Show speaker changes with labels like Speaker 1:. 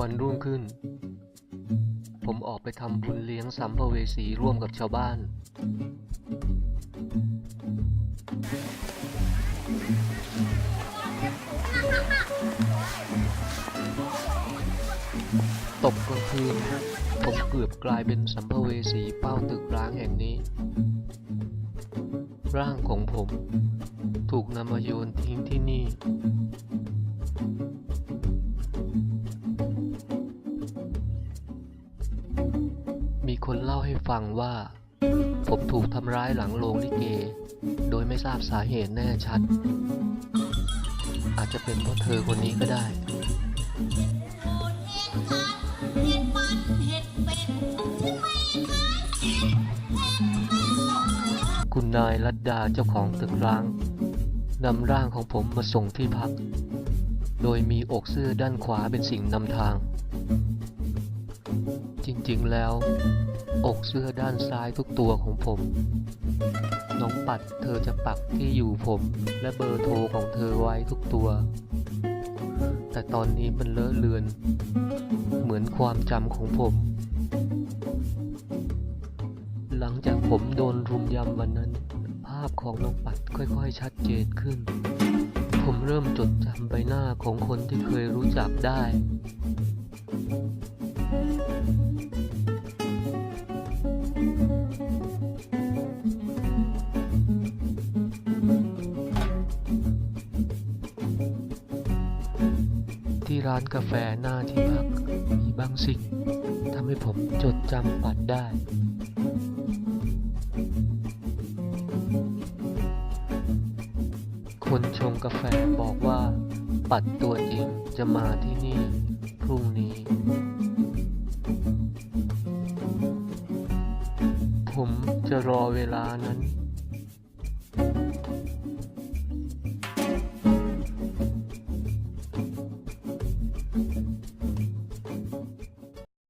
Speaker 1: วันรุ่งขึ้น ผมออกไปทำบุญเลี้ยงสัมภเวสีร่วมกับชาวบ้าน ตกกลางคืน ผมเกือบกลายเป็นสัมภเวสีเป้าตึกร้างแห่งนี้ ร่างของผมถูกนำมาโยนทิ้งที่นี่ คนเล่าให้ฟังว่า ผมถูกทำร้ายหลังโรงลิเก โดยไม่ทราบสาเหตุแน่ชัด อาจจะเป็นเพราะเธอคนนี้ก็ได้คุณนายรัตดาเจ้าของตึกร้างนำร่างของผมมาส่งที่พัก โดยมีอกเสื้อด้านขวาเป็นสิ่งนำทาง จริงๆแล้ว อกเสื้อด้านซ้ายทุกตัวของผม น้องปัดเธอจะปักที่อยู่ผมและเบอร์โทรของเธอไว้ทุกตัว แต่ตอนนี้มันเลอะเลือน เหมือนความจำของผม หลังจากผมโดนรุมยำวันนั้น ภาพของน้องปัดค่อยๆ ชัดเจนขึ้น ผมเริ่มจดจำใบหน้าของคนที่เคยรู้จักได้ ที่ร้านกาแฟหน้าที่พักมีบางสิ่งทำให้ผมจดจำปัดได้ คนชงกาแฟบอกว่า ปัดตัวจริงจะมาที่นี่พรุ่งนี้ ผมจะรอเวลานั้น